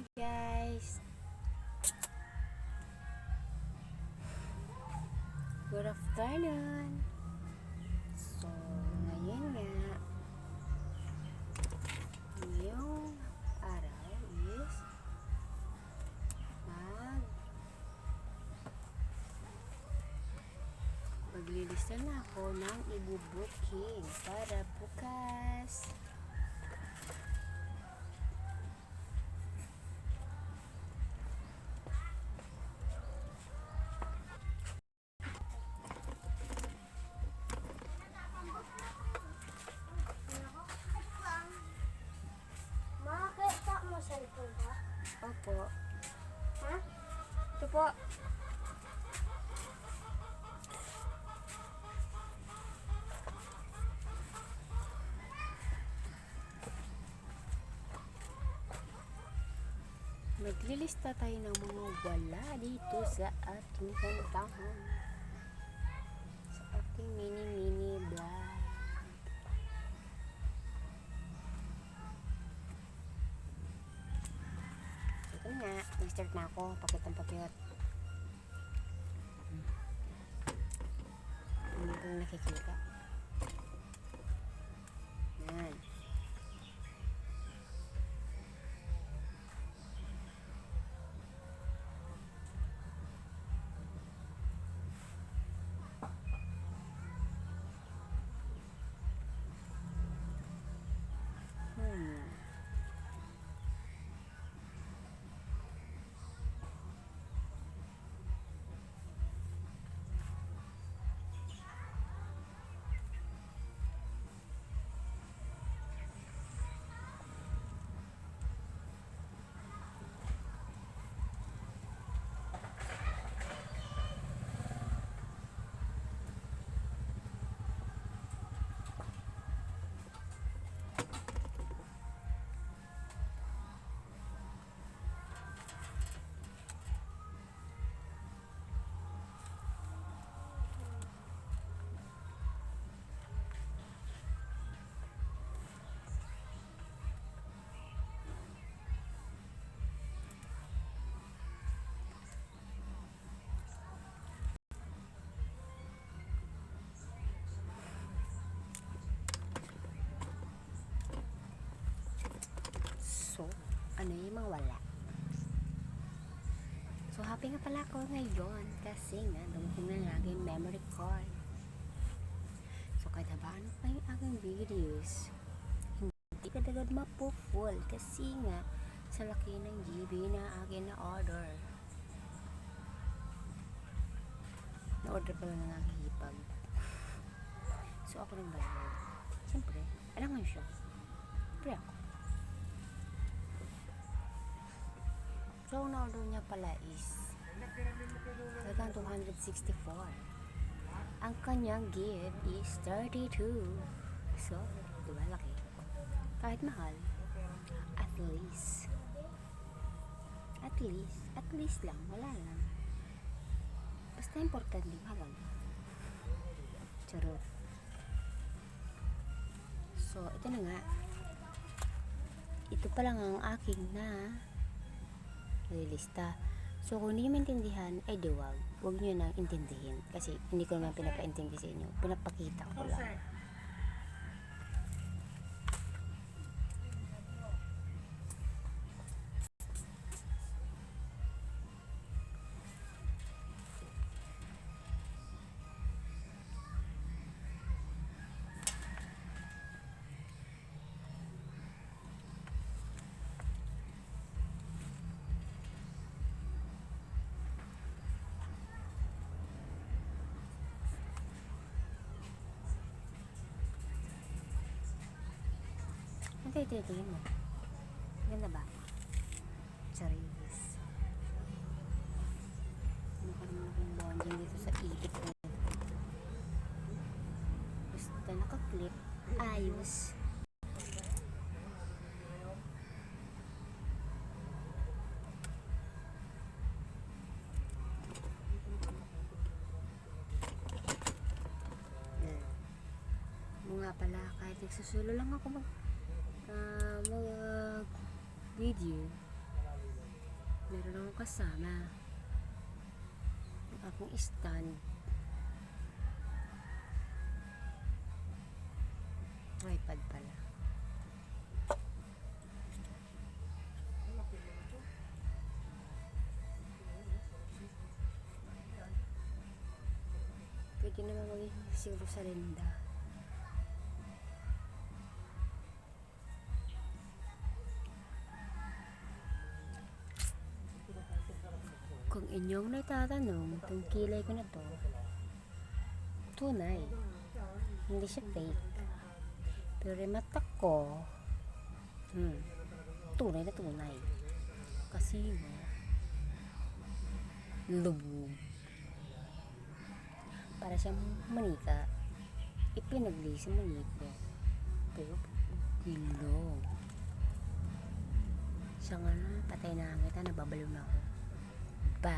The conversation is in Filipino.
Guys! Good afternoon! So, ngayon nga, ngayong araw is mag maglilista na ako ng ibubuking para bukas. Opo. Ha? Ito po. Maglilista tayo ng mga wala dito sa ating kantahan. Sa ating mini-mini nag-start na ako. Pakitang pakit. Hindi ko nakikita. Ano yung mga wala? So, happy nga pala ako ngayon kasi nga, dumating na lagi yung memory card. So, kahit habaan pa yung aking videos, hindi ka agad mapu-full kasi nga, sa laki ng GB na akin na order. Na-order pala ng aking hipag. So, ako nang bayad. Siyempre, alam nga siya. Siyempre ako. Ang na-order niya pala is halagang 264. Ang kanyang gift is 32. So, di ba laki? Kahit mahal, at least, at least, at least lang, wala lang. Basta importante, mahal. Charot. So, ito na nga. Ito pa lang ang aking na lilista. So, kung hindi nyo maintindihan, ay di wag. Huwag nyo nang intindihin. Kasi hindi ko naman pinapaintindi sa inyo. Pinapakita ko lang. Ang titigil mo. Ganda ba? Charis. Ano ka naman akong bonding dito sa ipit ko. Basta nakaklip. Ayos. Nga pala, kahit nagsusulo lang ako mag, ah, mag video, Meron akong kasama. Ang aking stand. iPad pala. Pwede naman maging si Rosalinda. Inyong natatanong, itong kilay ko na to, tunay. Hindi siya fake. Pero yung mata ko, hmm, tunay na tunay. Kasi mo, lubog. Para siyang manika. Ipinagli sa maniko. Pero, ilong. Siya nga na, patay na kita, nababalo na ako.